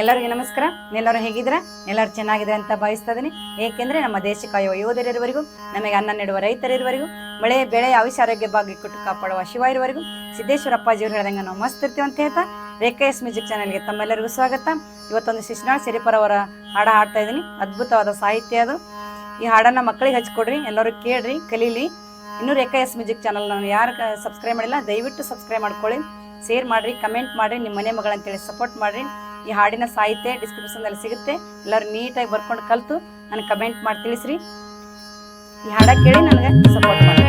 ಎಲ್ಲರಿಗೂ ನಮಸ್ಕಾರ. ಎಲ್ಲರೂ ಹೇಗಿದ್ದೀರಾ? ಎಲ್ಲರೂ ಚೆನ್ನಾಗಿದೆ ಅಂತ ಭಾವಿಸ್ತಾ ಇದೀನಿ. ಏಕೆಂದ್ರೆ ನಮ್ಮ ದೇಶ ಕಾಯುವ ಯೋಧರಿರುವರೆಗೂ ನಮಗೆ ಅನ್ನ ನೀಡುವ ರೈತರಿರುವರೆಗೂ ಮಳೆ, ಬೆಳೆ ಆಯುಷ್ಯ ಆರೋಗ್ಯ ಭಾಗ್ಯ ಕೊಟ್ಟು ಕಾಪಾಡುವ ಶಿವ ಇರುವರೆಗೂ ಸಿದ್ದೇಶ್ವರ ಅಪ್ಪಾಜಿಯವರು ಹೇಳ್ದಂಗೆ ನಾವು ಮಸ್ತ್ ಇರ್ತೀವಿ ಅಂತ ಹೇಳ್ತಾ ರೇಖಾ ಎಸ್ ಮ್ಯೂಸಿಕ್ ಚಾನಲ್ಗೆ ತಮ್ಮೆಲ್ಲರಿಗೂ ಸ್ವಾಗತ. ಇವತ್ತೊಂದು ಶಿಶುನಾಳ್ ಸಿರಿಪರವರ ಅವರ ಹಾಡ ಹಾಡ್ತಾ ಇದ್ದೀನಿ ಅದ್ಭುತವಾದ ಸಾಹಿತ್ಯ ಅದು. ಈ ಹಾಡನ್ನ ಮಕ್ಕಳಿಗೆ ಹಚ್ಕೊಡ್ರಿ, ಎಲ್ಲರೂ ಕೇಳ್ರಿ, ಕಲೀಲಿ. ಇನ್ನೂ ರೇಖಾ ಎಸ್ ಮ್ಯೂಸಿಕ್ ಚಾನಲ್ ನಾನು ಯಾರು ಸಬ್ಸ್ಕ್ರೈಬ್ ಮಾಡಿಲ್ಲ, ದಯವಿಟ್ಟು ಸಬ್ಸ್ಕ್ರೈಬ್ ಮಾಡ್ಕೊಳ್ಳಿ. ಶೇರ್ ಮಾಡ್ರಿ, ಕಮೆಂಟ್ ಮಾಡ್ರಿ, ನಿಮ್ಮ ಮನೆ ಮಗಳಂತೇಳಿ ಸಪೋರ್ಟ್ ಮಾಡ್ರಿ. ಈ ಹಾಡಿನ ಸಾಹಿತ್ಯ ಡಿಸ್ಕ್ರಿಪ್ಷನ್ದಲ್ಲಿ ಸಿಗುತ್ತೆ. ಎಲ್ಲರೂ ನೀಟಾಗಿ ಬರ್ಕೊಂಡು ಕಲ್ತು, ನನಗೆ ಕಮೆಂಟ್ ಮಾಡಿ ತಿಳಿಸ್ರಿ. ಈ ಹಾಡ ಕೇಳಿ ನನಗೆ ಸಪೋರ್ಟ್ ಮಾಡಿ.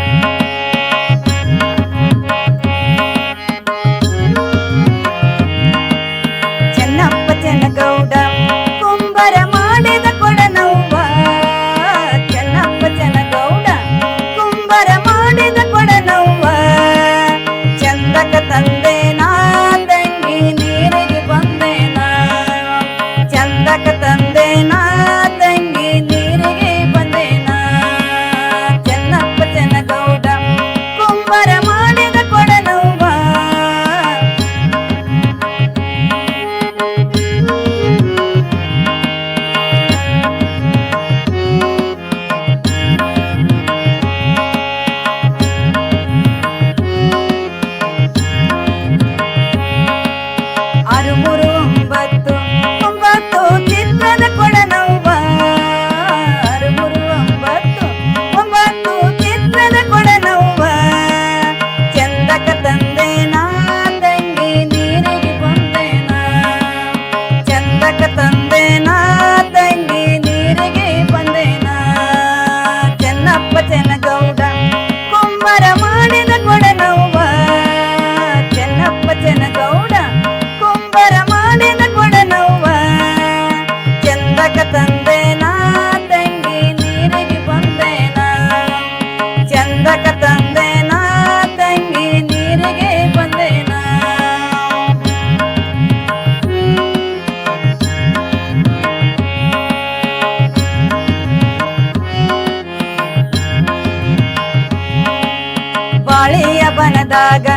ಕಾಳಿಯ ಬನದಾಗ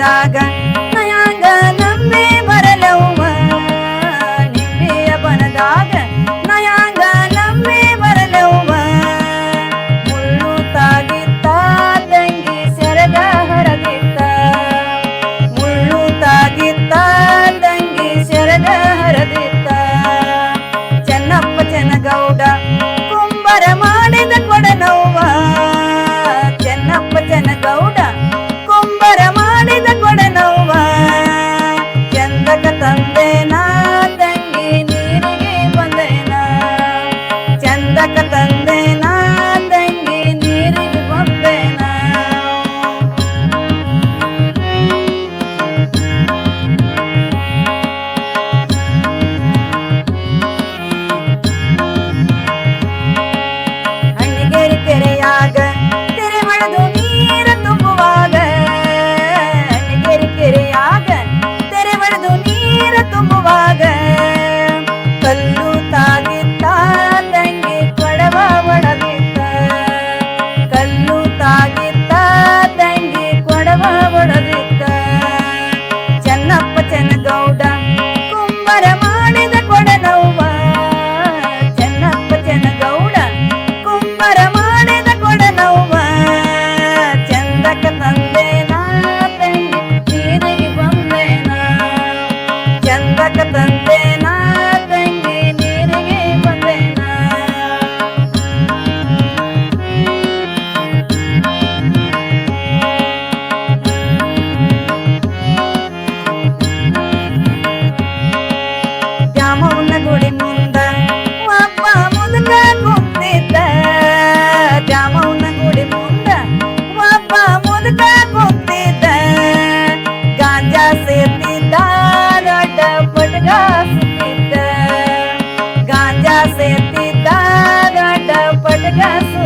I got. se te da, da, da,